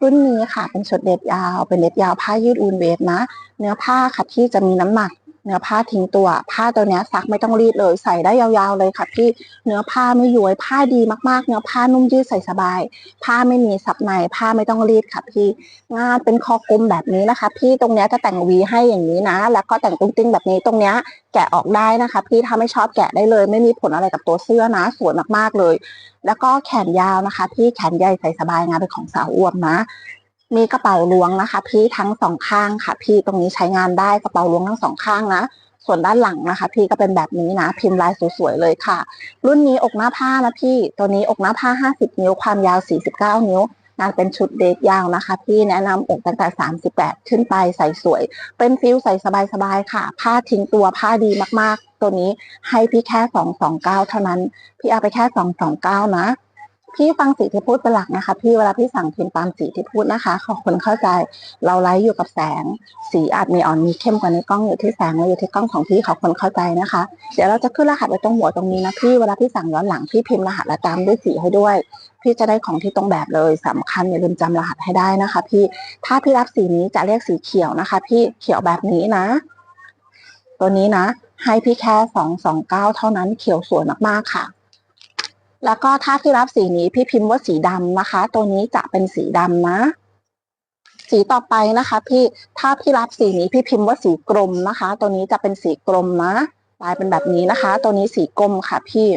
รุ่นนี้ค่ะเป็นชุดเด็บยาว เป็นเด็บยาวผ้ายืดอูนเวฟนะ เนื้อผ้าค่ะที่จะมีน้ำหนัก เนื้อผ้าทิ้งตัว ผ้าตัวนี้ซักไม่ต้องรีดเลย ใส่ได้ยาวๆเลยค่ะพี่เนื้อผ้าไม่ย้วยผ้าดีมากๆ เนื้อผ้านุ่มยืดใส่สบาย ผ้าไม่มีซับในผ้าไม่ต้องรีดค่ะพี่งานเป็นคอกลมแบบนี้นะคะ พี่ตรงนี้จะแต่งวีให้อย่างนี้นะ แล้วก็แต่งตุ้งติ้งแบบนี้ตรงนี้แกะออกได้นะคะ พี่ถ้าไม่ชอบแกะได้เลย ไม่มีผลอะไรกับตัวเสื้อนะสวยมากๆเลย แล้วก็แขนยาวนะคะ พี่แขนใหญ่ใส่สบายงานเป็นของสาวอ้วมนะ มีกระเป๋าล้วงนะคะ พี่ทั้งสองข้างค่ะ พี่ตรงนี้ใช้งานได้กระเป๋าล้วงทั้งสองข้างนะส่วนด้านหลังนะคะ พี่ก็เป็นแบบนี้นะ พิมพ์ลายสวยๆเลยค่ะ รุ่นนี้อกหน้าผ้านะพี่ตัวนี้อกหน้าผ้า 50 นิ้ว ความยาว 49 นิ้วงานเป็นชุดเดทยาวนะคะ พี่แนะนำอกตั้งแต่ 38 ขึ้นไปใส่สวย เป็นฟิลใส่สบายๆค่ะ ผ้าทิ้งตัวผ้าดีมากๆ ตัวนี้ให้พี่แค่ 229 เท่านั้น พี่เอาไปแค่ 229 นะ พี่ฟังสีที่พูดเป็นหลักนะคะ พี่เวลาพี่สั่งพิมพ์ตามสีที่พูดนะคะ ขอคุณเข้าใจเราไลฟ์อยู่กับแสง สีอาจมีอ่อนมีเข้มกว่าในกล้องอยู่ที่แสงและอยู่ที่กล้องของพี่ขอคุณเข้าใจนะคะ เดี๋ยวเราจะขึ้นรหัสไว้ตรงหัวตรงนี้นะพี่เวลาพี่สั่งย้อนหลังพี่พิมพ์รหัสและตามด้วยสีให้ด้วย พี่จะได้ของที่ตรงแบบเลยสำคัญอย่าลืมจำรหัสให้ได้นะคะ พี่ถ้าพี่รับสีนี้จะเรียกสีเขียวนะคะ พี่เขียวแบบนี้นะ ตัวนี้นะ ให้พี่แค่สองสองเก้าเท่านั้นเขียวสวยมากๆค่ะ แล้วก็ถ้าพี่รับสีนี้พี่พิมพ์ว่าสีดำนะคะ ตัวนี้จะเป็นสีดำนะ สีต่อไปนะคะ พี่ถ้าพี่รับสีนี้พี่พิมพ์ว่าสีกรมนะคะ ตัวนี้จะเป็นสีกรมนะลายเป็นแบบนี้นะคะ ตัวนี้สีกรมค่ะพี่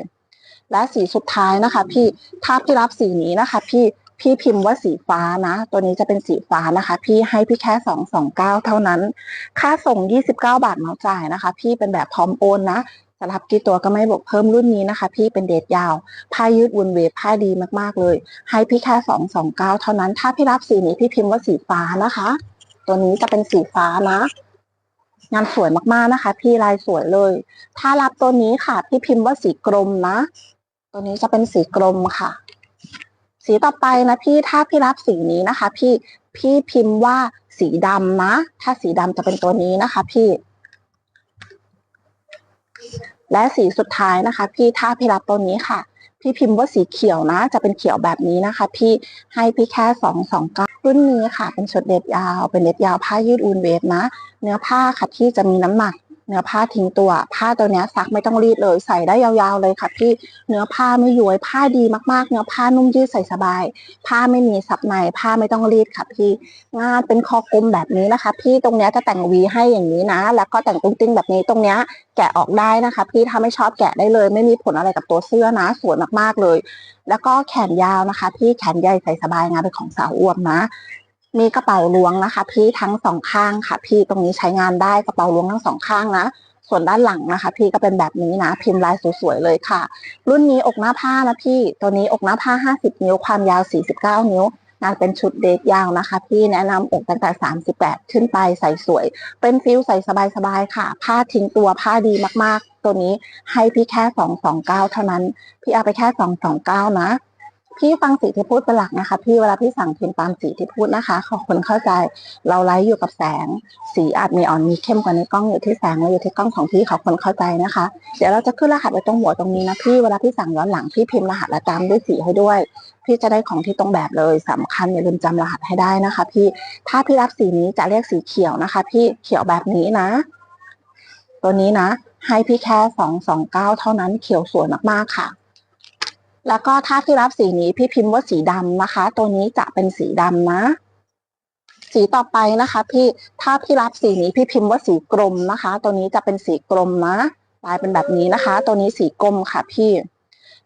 และสีสุดท้ายนะคะ พี่ถ้าพี่รับสีนี้นะคะ พี่พี่พิมพ์ว่าสีฟ้านะ ตัวนี้จะเป็นสีฟ้านะคะ พี่ให้พี่แค่สองสองเก้าเท่านั้น ค่าส่ง29บาทเมาจ่ายนะคะ พี่เป็นแบบพร้อมโอนนะ สำหรับกี่ตัวก็ไม่บวกเพิ่มรุ่นนี้นะคะ พี่เป็นเดทยาวผ้ายืดวนเวฟผ้าดีมากๆเลย ให้พี่แค่สองสองเก้าเท่านั้น ถ้าพี่รับสีนี้พี่พิมพ์ว่าสีฟ้านะคะ ตัวนี้จะเป็นสีฟ้านะงานสวยมากๆนะคะ พี่ลายสวยเลย ถ้ารับตัวนี้ค่ะ พี่พิมพ์ว่าสีกรมนะ ตัวนี้จะเป็นสีกรมค่ะ สีต่อไปนะพี่ถ้าพี่รับสีนี้นะคะ พี่พี่พิมพ์ว่าสีดำนะ ถ้าสีดำจะเป็นตัวนี้นะคะ พี่ และสีสุดท้ายนะคะ พี่ถ้าพี่รับตัวนี้ค่ะ พี่พิมพ์ว่าสีเขียวนะ จะเป็นเขียวแบบนี้นะคะ พี่ให้พี่แค่สองสองก้ารุ่นนี้ค่ะ เป็นชุดเด็บยาว เป็นเด็บยาวผ้ายืดอูนเวฟนะ เนื้อผ้าค่ะที่จะมีน้ำหนัก เนื้อผ้าทิ้งตัว ผ้าตัวนี้ซักไม่ต้องรีดเลย ใส่ได้ยาวๆเลยค่ะพี่เนื้อผ้าไม่ย้วยผ้าดีมากๆ เนื้อผ้านุ่มยืดใส่สบาย ผ้าไม่มีซับในผ้าไม่ต้องรีดค่ะพี่งานเป็นคอกลมแบบนี้นะคะ พี่ตรงนี้จะแต่งวีให้อย่างนี้นะ แล้วก็แต่งตุ้งติ้งแบบนี้ตรงนี้แกะออกได้นะคะ พี่ถ้าไม่ชอบแกะได้เลย ไม่มีผลอะไรกับตัวเสื้อนะสวยมากๆเลย แล้วก็แขนยาวนะคะ พี่แขนใหญ่ใส่สบายงานเป็นของสาวอ้วมนะ มีกระเป๋าล้วงนะคะ พี่ทั้งสองข้างค่ะ พี่ตรงนี้ใช้งานได้กระเป๋าล้วงทั้งสองข้างนะส่วนด้านหลังนะคะ พี่ก็เป็นแบบนี้นะ พิมพ์ลายสวยๆเลยค่ะ รุ่นนี้อกหน้าผ้านะพี่ตัวนี้อกหน้าผ้า 50 นิ้วความยาว 49 นิ้วงานเป็นชุดเดทยาวนะคะ พี่แนะนำอกตั้งแต่ 38 ขึ้นไปใส่สวย เป็นฟิลใส่สบายๆค่ะ ผ้าทิ้งตัวผ้าดีมากๆ ตัวนี้ให้พี่แค่ 229 เท่านั้น พี่เอาไปแค่ 229 นะ พี่ฟังสีที่พูดเป็นหลักนะคะ พี่เวลาพี่สั่งพิมพ์ตามสีที่พูดนะคะ ขอคุณเข้าใจเราไลฟ์อยู่กับแสง สีอาจมีอ่อนมีเข้มกว่าในกล้องอยู่ที่แสงและอยู่ที่กล้องของพี่ขอคุณเข้าใจนะคะ เดี๋ยวเราจะขึ้นรหัสไว้ตรงหัวตรงนี้นะพี่เวลาพี่สั่งย้อนหลังพี่พิมพ์รหัสและตามด้วยสีให้ด้วย พี่จะได้ของที่ตรงแบบเลยสำคัญอย่าลืมจำรหัสให้ได้นะคะ พี่ถ้าพี่รับสีนี้จะเรียกสีเขียวนะคะ พี่เขียวแบบนี้นะ ตัวนี้นะ ให้พี่แค่สองสองเก้าเท่านั้นเขียวสวยมากๆค่ะ แล้วก็ถ้าพี่รับสีนี้พี่พิมพ์ว่าสีดำนะคะ ตัวนี้จะเป็นสีดำนะ สีต่อไปนะคะ พี่ถ้าพี่รับสีนี้พี่พิมพ์ว่าสีกรมนะคะ ตัวนี้จะเป็นสีกรมนะลายเป็นแบบนี้นะคะ ตัวนี้สีกรมค่ะพี่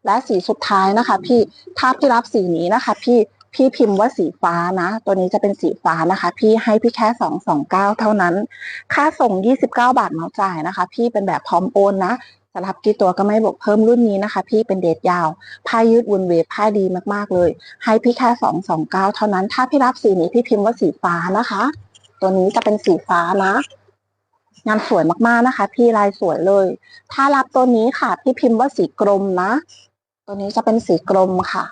และสีสุดท้ายนะคะ พี่ถ้าพี่รับสีนี้นะคะ พี่พี่พิมพ์ว่าสีฟ้านะ ตัวนี้จะเป็นสีฟ้านะคะ พี่ให้พี่แค่สองสองเก้าเท่านั้น ค่าส่ง29บาทเมาจ่ายนะคะ พี่เป็นแบบพร้อมโอนนะ สำหรับกี่ตัวก็ไม่บวกเพิ่มรุ่นนี้นะคะ พี่เป็นเดทยาวผ้ายืดวนเวฟผ้าดีมากๆเลย ให้พี่แค่สองสองเก้าเท่านั้นถ้าพี่รับสีนี้พี่พิมพ์ว่าสีฟ้านะคะ ตัวนี้จะเป็นสีฟ้านะงานสวยมากๆนะคะ พี่ลายสวยเลย ถ้ารับตัวนี้ค่ะ พี่พิมพ์ว่าสีกรมนะ ตัวนี้จะเป็นสีกรมค่ะ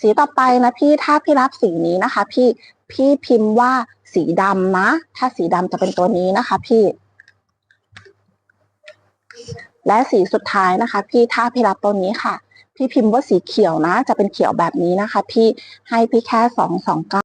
สีต่อไปนะพี่ถ้าพี่รับสีนี้นะคะ พี่พี่พิมพ์ว่าสีดำนะ ถ้าสีดำจะเป็นตัวนี้นะคะ พี่ และสีสุดท้ายนะคะ พี่ถ้าพี่รับตัวนี้ค่ะ พี่พิมพ์ว่าสีเขียวนะ จะเป็นเขียวแบบนี้นะคะ พี่ให้พี่แค่สองสองเก้า